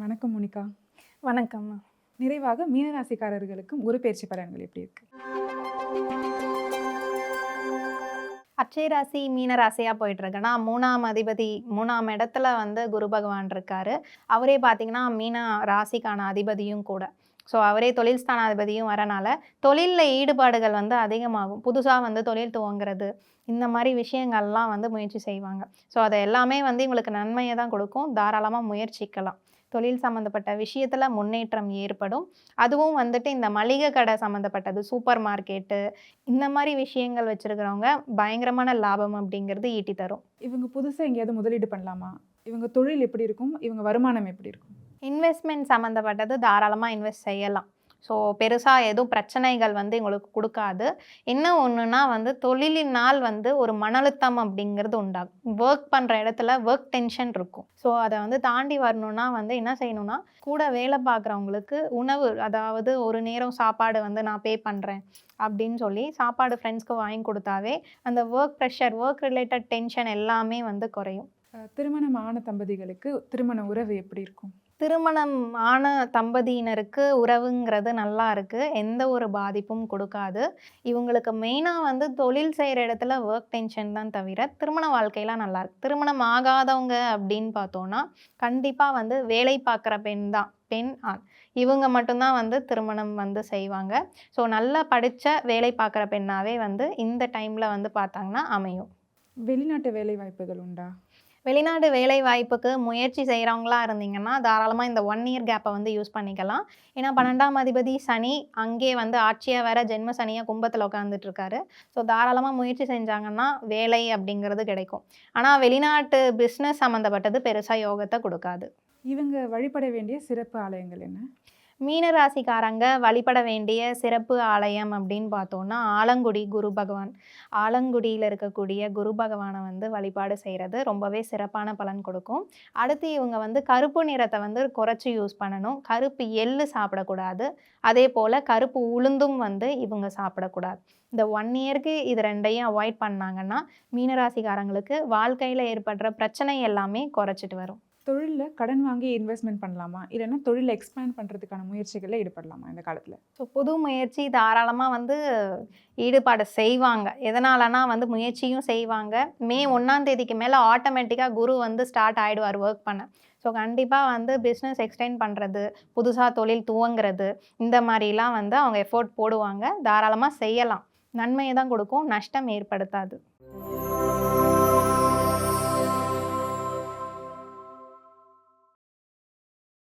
வணக்கம் மோனிகா. வணக்கம் நிறைவாக மீனராசிக்காரர்களுக்கும் குரு பயிற்சி பலன்கள் எப்படி இருக்கு? அச்சய ராசி மீன ராசியா போயிட்டு இருக்குன்னா மூணாம் அதிபதி மூணாம் இடத்துல வந்து குரு பகவான் இருக்காரு. அவரே பார்த்தீங்கன்னா மீன ராசிக்கான அதிபதியும் கூட. ஸோ அவரே தொழில் ஸ்தானாதிபதியும் வரனால தொழிலில் ஈடுபாடுகள் வந்து அதிகமாகும். புதுசாக வந்து தொழில் துவங்குறது இந்த மாதிரி விஷயங்கள்லாம் வந்து முயற்சி செய்வாங்க. ஸோ அதை எல்லாமே வந்து இவங்களுக்கு நன்மையை தான் கொடுக்கும். தாராளமாக முயற்சிக்கலாம். தொழில் சம்மந்தப்பட்ட விஷயத்தில் முன்னேற்றம் ஏற்படும். அதுவும் வந்துட்டு இந்த மளிகை கடை சம்மந்தப்பட்டது சூப்பர் மார்க்கெட்டு இந்த மாதிரி விஷயங்கள் வச்சுருக்கிறவங்க பயங்கரமான லாபம் அப்படிங்கிறது ஈட்டி தரும். இவங்க புதுசாக எங்கேயாவது முதலீடு பண்ணலாமா? இவங்க தொழில் எப்படி இருக்கும்? இவங்க வருமானம் எப்படி இருக்கும்? இன்வெஸ்ட்மெண்ட் சம்மந்தப்பட்டது தாராளமாக இன்வெஸ்ட் செய்யலாம். ஸோ பெருசாக எதுவும் பிரச்சனைகள் வந்து எங்களுக்கு கொடுக்காது. என்ன ஒன்றுனா வந்து தொழிலினால் வந்து ஒரு மன அழுத்தம் அப்படிங்கிறது உண்டாகும். ஒர்க் பண்ணுற இடத்துல ஒர்க் டென்ஷன் இருக்கும். ஸோ அதை வந்து தாண்டி வரணும்னா வந்து என்ன செய்யணும்னா கூட வேலை பார்க்குறவங்களுக்கு உணவு அதாவது ஒரு நேரம் சாப்பாடு வந்து நான் பே பண்ணுறேன் அப்படின்னு சொல்லி சாப்பாடு ஃப்ரெண்ட்ஸ்க்கு வாங்கி கொடுத்தாவே அந்த work pressure work related tension எல்லாமே வந்து குறையும். திருமணம் ஆன தம்பதிகளுக்கு திருமண உறவு எப்படி இருக்கும்? திருமணம் ஆன தம்பதியினருக்கு உறவுங்கிறது நல்லா இருக்கு. எந்த ஒரு பாதிப்பும் கொடுக்காது. இவங்களுக்கு மெயினாக வந்து தொழில் செய்கிற இடத்துல ஒர்க் டென்ஷன் தான் தவிர திருமண வாழ்க்கையெல்லாம் நல்லா இருக்கு. திருமணம் ஆகாதவங்க அப்படின்னு பார்த்தோன்னா கண்டிப்பாக வந்து வேலை பார்க்குற பெண் தான். பெண் ஆண். இவங்க மட்டும்தான் வந்து திருமணம் வந்து செய்வாங்க. ஸோ நல்லா படித்த வேலை பார்க்குற பெண்ணாவே வந்து இந்த டைமில் வந்து பார்த்தாங்கன்னா அமையும். வெளிநாட்டு வேலை வாய்ப்புகள் உண்டா? வெளிநாடு வேலை வாய்ப்புக்கு முயற்சி செய்கிறவங்களா இருந்தீங்கன்னா தாராளமாக இந்த ஒன் இயர் கேப்பை வந்து யூஸ் பண்ணிக்கலாம். ஏன்னா பன்னெண்டாம் அதிபதி சனி அங்கே வந்து ஆட்சியாக வேற ஜென்ம சனியாக கும்பத்தில் உட்காந்துட்டு இருக்காரு ஸோ தாராளமாக முயற்சி செஞ்சாங்கன்னா வேலை அப்படிங்கிறது கிடைக்கும். ஆனால் வெளிநாட்டு பிஸ்னஸ் சம்மந்தப்பட்டது பெருசாக யோகத்தை கொடுக்காது. இவங்க வழிபட வேண்டிய சிறப்பு ஆலயங்கள் என்ன? மீனராசிக்காரங்க வழிபட வேண்டிய சிறப்பு ஆலயம் அப்படின்னு பார்த்தோன்னா ஆலங்குடி குரு பகவான். ஆலங்குடியில் இருக்கக்கூடிய குரு பகவானை வந்து வழிபாடு செய்கிறது ரொம்பவே சிறப்பான பலன் கொடுக்கும். அடுத்து இவங்க வந்து கருப்பு நிறத்தை வந்து குறைச்சி யூஸ் பண்ணணும். கருப்பு எள்ளு சாப்பிடக்கூடாது. அதே போல் கருப்பு உளுந்தும் வந்து இவங்க சாப்பிடக்கூடாது. இந்த ஒன் இயருக்கு இது ரெண்டையும் அவாய்ட் பண்ணாங்கன்னா மீனராசிக்காரங்களுக்கு வாழ்க்கையில் ஏற்படுற பிரச்சனை எல்லாமே குறைச்சிட்டு வரும். தொழிலில் கடன் வாங்கி இன்வெஸ்ட்மெண்ட் பண்ணலாமா? இல்லைன்னா தொழிலை எக்ஸ்பேண்ட் பண்ணுறதுக்கான முயற்சிகளில் ஈடுபடலாமா இந்த காலத்தில்? ஸோ புது முயற்சி தாராளமாக வந்து ஈடுபாடு செய்வாங்க. எதனாலனா வந்து முயற்சியும் செய்வாங்க. மே ஒன்றாம் தேதிக்கு மேலே ஆட்டோமேட்டிக்காக குரு வந்து ஸ்டார்ட் ஆகிடுவார் ஒர்க் பண்ண. ஸோ கண்டிப்பாக வந்து பிஸ்னஸ் எக்ஸ்டெண்ட் பண்ணுறது புதுசாக தொழில் துவங்குறது இந்த மாதிரிலாம் வந்து அவங்க எஃபோர்ட் போடுவாங்க. தாராளமாக செய்யலாம். நன்மையை தான் கொடுக்கும். நஷ்டம் ஏற்படுத்தாது.